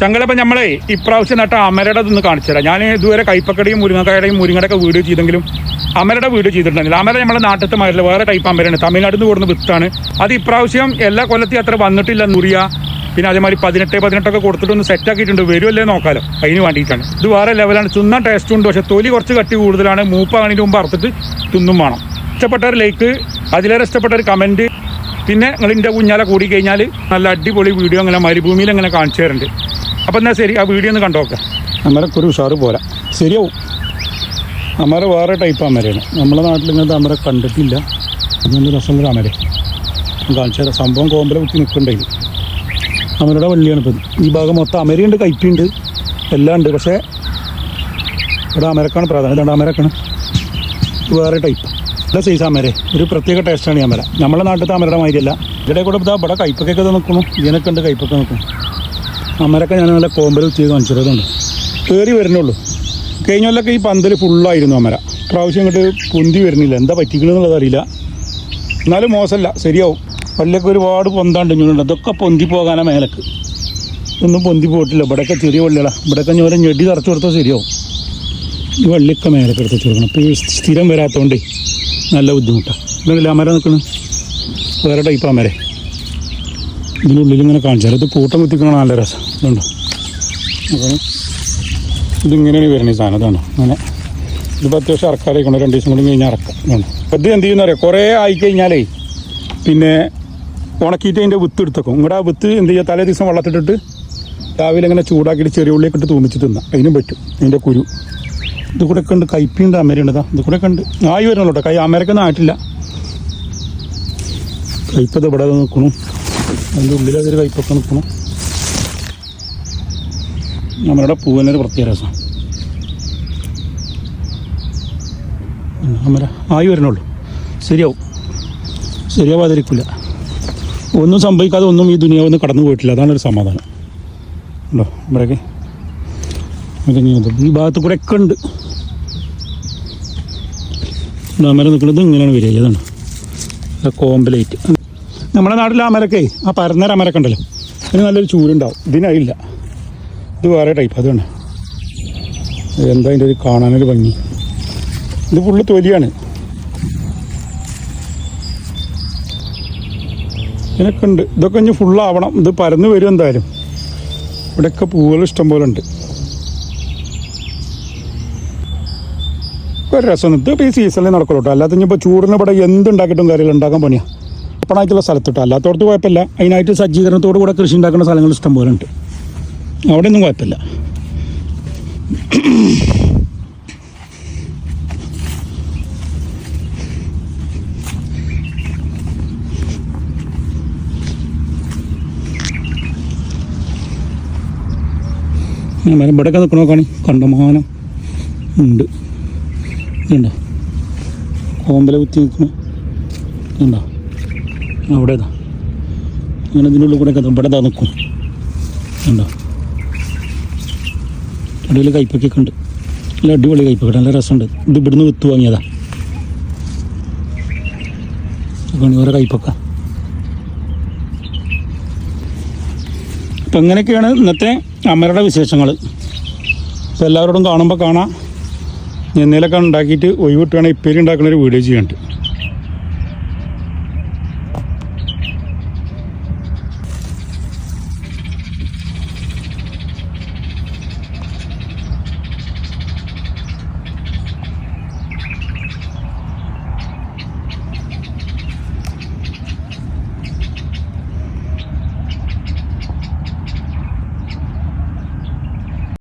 ചങ്ങളപ്പം നമ്മളെ ഇപ്രാവശ്യം നട്ട അമരയുടെ ഒന്ന് കാണിച്ചു തരാം. ഞാൻ ഇതുവരെ കൈപ്പക്കടയും മുരിങ്ങക്കായുടെയും മുരിങ്ങയുടെ ഒക്കെ വീഡിയോ ചെയ്തെങ്കിലും അമരയുടെ വീഡിയോ ചെയ്തിട്ടുണ്ടെങ്കിൽ അമര നമ്മുടെ നാട്ടിലത്തെ മരല്ല വേറെ ടൈപ്പ് അമരയാണ്. തമിഴ്നാട്ടിൽ നിന്ന് കൂടുന്ന വിത്താണ്. അത് ഇപ്രാവശ്യം എല്ലാ കൊല്ലത്തിൽ അത്ര വന്നിട്ടില്ല നുറിയ. പിന്നെ അതേമാതിരി പതിനെട്ട് പതിനെട്ടൊക്കെ കൊടുത്തിട്ടൊന്ന് സെറ്റ് ആക്കിയിട്ടുണ്ട്. വരുമല്ലേ നോക്കാലോ. അതിന് വേണ്ടിയിട്ടാണ്. ഇത് വേറെ ലെവലാണ് തിന്നാൻ ടേസ്റ്റ് ഉണ്ട്. പക്ഷേ തൊലി കുറച്ച് കട്ടി കൂടുതലാണ്. മൂപ്പാണിന് മുമ്പ് അറുത്തിട്ട് തിന്നും വേണം. ഇഷ്ടപ്പെട്ട ഒരു ലൈക്ക് അതിലേറെ ഇഷ്ടപ്പെട്ട ഒരു കമന്റ് പിന്നെ നിങ്ങൾ ഇതിന്റെ കുഞ്ഞാലെ കൂടി കഴിഞ്ഞാൽ നല്ല അടിപൊളി വീഡിയോ അങ്ങനെ മരുഭൂമിയിൽ അങ്ങനെ കാണിച്ചു തരുന്നുണ്ട് അപ്പം എന്നാൽ ശരി ആ വീഡിയോ ഒന്ന് കണ്ടോക്ക. അമരക്ക് ഒരു ഉഷാറ് പോരാ. ശരിയാവും. അമര വേറെ ടൈപ്പ് അമരയാണ് നമ്മുടെ നാട്ടിൽ ഇങ്ങനത്തെ അമര കണ്ടിട്ടില്ല. നല്ല രസമുള്ള അമര കാണിച്ചു തരാം. സംഭവം കോമ്പല കുത്തി നിൽക്കണ്ടായി അമരയുടെ വള്ളിയാണ് ഇപ്പം. ഈ ഭാഗം മൊത്തം അമരയുണ്ട് കയറ്റുണ്ട് എല്ലാം ഉണ്ട്. പക്ഷേ ഇവിടെ അമരക്കാണ് പ്രാധാന്യം. ഇതാണ് അമരക്കാണ് വേറെ ടൈപ്പ് നല്ല സൈസ് അമര ഒരു പ്രത്യേക ടേസ്റ്റാണ് ഈ അമര നമ്മളെ നാട്ടിലത്തെ അമരയുടെ മാതിരിയല്ല. ഇവിടെ കൂടെ ഇതാ ഇവിടെ കയ്പൊക്കെ നിൽക്കണം ഇതിനൊക്കെ ഉണ്ട് കയ്പൊക്കെ നിൽക്കുന്നു. അമരക്ക ഞാൻ നല്ല കോമ്പലിൽ ചെയ്ത് കാണിച്ചിരുന്നുണ്ട് കയറി വരുന്നുള്ളൂ. കഴിഞ്ഞ കൊല്ലൊക്കെ ഈ പന്തൽ ഫുള്ളായിരുന്നു അമര. പ്രാവശ്യം ഇങ്ങോട്ട് പൊന്തി വരുന്നില്ല. എന്താ പറ്റിക്കണെന്നുള്ളത് അറിയില്ല. എന്നാലും മോശമല്ല. ശരിയാവും. പള്ളിയൊക്കെ ഒരുപാട് പൊന്താണ്ട് ഇങ്ങോട്ടുണ്ട് അതൊക്കെ പൊന്തി പോകാനാണ് മേലക്ക്. ഒന്നും പൊന്തി പോയിട്ടില്ല. ഇവിടെയൊക്കെ ചെറിയ വള്ളികളാണ് ഇവിടെയൊക്കെ ഞാൻ ഞെടി തറച്ചു കൊടുത്താൽ ശരിയാവും. ഈ വള്ളിയൊക്കെ മേലൊക്കെ എടുത്ത് വെച്ചിരിക്കണം അപ്പോൾ ഈ സ്ഥിരം വരാത്തതുകൊണ്ടേ നല്ല ബുദ്ധിമുട്ടാണ് ഇതല്ല അമര നിൽക്കണം വേറെ ടൈപ്പ് അമര. ഇതിനുള്ളിൽ ഇങ്ങനെ കാണിച്ചാൽ ഇത് കൂട്ടം കുത്തിക്കണം നല്ല രസം. ഇതുണ്ടോ? അപ്പം ഇതിങ്ങനെയാണ് വരുന്നത് സാധനം. ഇതാണ്. അങ്ങനെ ഇതിപ്പോൾ അത്യാവശ്യം ഇറക്കാറേക്കണം രണ്ട് ദിവസം കൂടി കഴിഞ്ഞാൽ ഇറക്കാം. ഇതുണ്ട്. ഇത് എന്ത് ചെയ്യുന്ന അറിയാം കുറേ ആയിക്കഴിഞ്ഞാലേ പിന്നെ ഉണക്കിയിട്ട് അതിന്റെ വിത്ത് എടുത്തേക്കും. ഇങ്ങടാ ആ വിത്ത് എന്ത് ചെയ്യുക? തലേ ദിവസം വെള്ളത്തിട്ടിട്ട് രാവിലെ ഇങ്ങനെ ചൂടാക്കിയിട്ട് ചെറിയ ഉള്ളിയൊക്കെ ഇട്ട് തൂമിച്ച് തിന്നാം. അതിനും പറ്റും. അതിന്റെ കുരു. ഇത് കൂടെ ഒക്കെ ഉണ്ട്. കയ്പിന്റെ അമരയുണ്ട് ഇതാ. കൂടെ ഒക്കെ ഉണ്ട്. ആയി വരുന്നുള്ളൂ കൈ അമരക്കൊന്നും ആയിട്ടില്ല. കയ്പത് ഇവിടെ നിൽക്കണു അതിന്റെ ഉള്ളിൽ അതൊരു കയ്പൊക്കെ നിൽക്കണം. നമ്മളുടെ പൂവിനൊരു പ്രത്യേക രസം. അമര ആയി വരണുള്ളൂ. ശരിയാവും. ശരിയാവാതിരിക്കില്ല ഒന്നും സംഭവിക്കാതെ ഒന്നും ഈ ദുനിയാവൊന്ന് കടന്നു പോയിട്ടില്ല. അതാണ് ഒരു സമാധാനം. ഉണ്ടോ? ഇത് ഈ ഭാഗത്ത് കൂടെ ഒക്കെ ഉണ്ട്. അമര നിൽക്കുന്നത് ഇങ്ങനെയാണ് വരിക. അതാണ് കോമ്പലേറ്റ് നമ്മുടെ നാട്ടിലെ അമരക്കേ ആ പരന്നര അമരക്ക ഉണ്ടല്ലോ. അതിന് നല്ലൊരു ചൂടുണ്ടാവും. ഇതിനായില്ല. ഇത് വേറെ ടൈപ്പ് അതുകൊണ്ട്. എന്താ അതിന്റെ ഒരു കാണാനൊരു ഭംഗി. ഇത് ഫുള്ള് തൊലിയാണ്. ഇതിനൊക്കെ ഉണ്ട്. ഇതൊക്കെ ഇനി ഫുള്ളാവണം ഇത് പരന്ന് വരും എന്തായാലും. ഇവിടെയൊക്കെ പൂവുകൾ ഇഷ്ടം പോലെ ഉണ്ട്. ഒരു രസം ഇത് ഇപ്പോൾ ഈ സീസണിൽ നടക്കുള്ളൂ കേട്ടോ അല്ലാതെ ഇനിയിപ്പോൾ ചൂടിന് ഇവിടെ എന്തുണ്ടാക്കിയിട്ടും കാര്യമില്ല. ഉണ്ടാക്കാൻ പണിയാണ് ഓപ്പണായിട്ടുള്ള സ്ഥലത്തിട്ടോ അല്ലാത്തടത്ത് കുഴപ്പമില്ല. അതിനായിട്ട് സജ്ജീകരണത്തോടു കൂടെ കൃഷി ഉണ്ടാക്കുന്ന സ്ഥലങ്ങൾ ഇഷ്ടം പോലെ ഉണ്ട് അവിടെ ഒന്നും കുഴപ്പമില്ല. മരം ഇവിടെയൊക്കെ നിൽക്കണ നോക്കാണ്. കണ്ടമാനം ഉണ്ട്. ഇതുണ്ടോ? കോമ്പല കുത്തി നിൽക്കണം. ഇതുണ്ടോ? അവിടെ. ഇതാ അങ്ങനെ ഇതിന്റെ ഉള്ളിൽ കൂടെ ഇവിടെ ഇതാ നിൽക്കും. ഉണ്ടോ ഇടയിൽ കയ്പൊക്കെ ഉണ്ട്. നല്ല അടിപൊളി കയ്പൊക്കെ നല്ല രസമുണ്ട്. ഇത് ഇവിടുന്ന് വിത്ത് വാങ്ങിയതാ. ഓരോ കയ്പൊക്ക അപ്പം ഇങ്ങനെയൊക്കെയാണ് ഇന്നത്തെ അമരയുടെ വിശേഷങ്ങൾ. അപ്പോൾ എല്ലാവരോടും കാണുമ്പോൾ കാണാം. എന്നേലൊക്കെ ഉണ്ടാക്കിയിട്ട് ഒഴിവിട്ടുകയാണെങ്കിൽ ഇപ്പേരി ഉണ്ടാക്കുന്ന ഒരു വീഡിയോ ചെയ്യുന്നുണ്ട്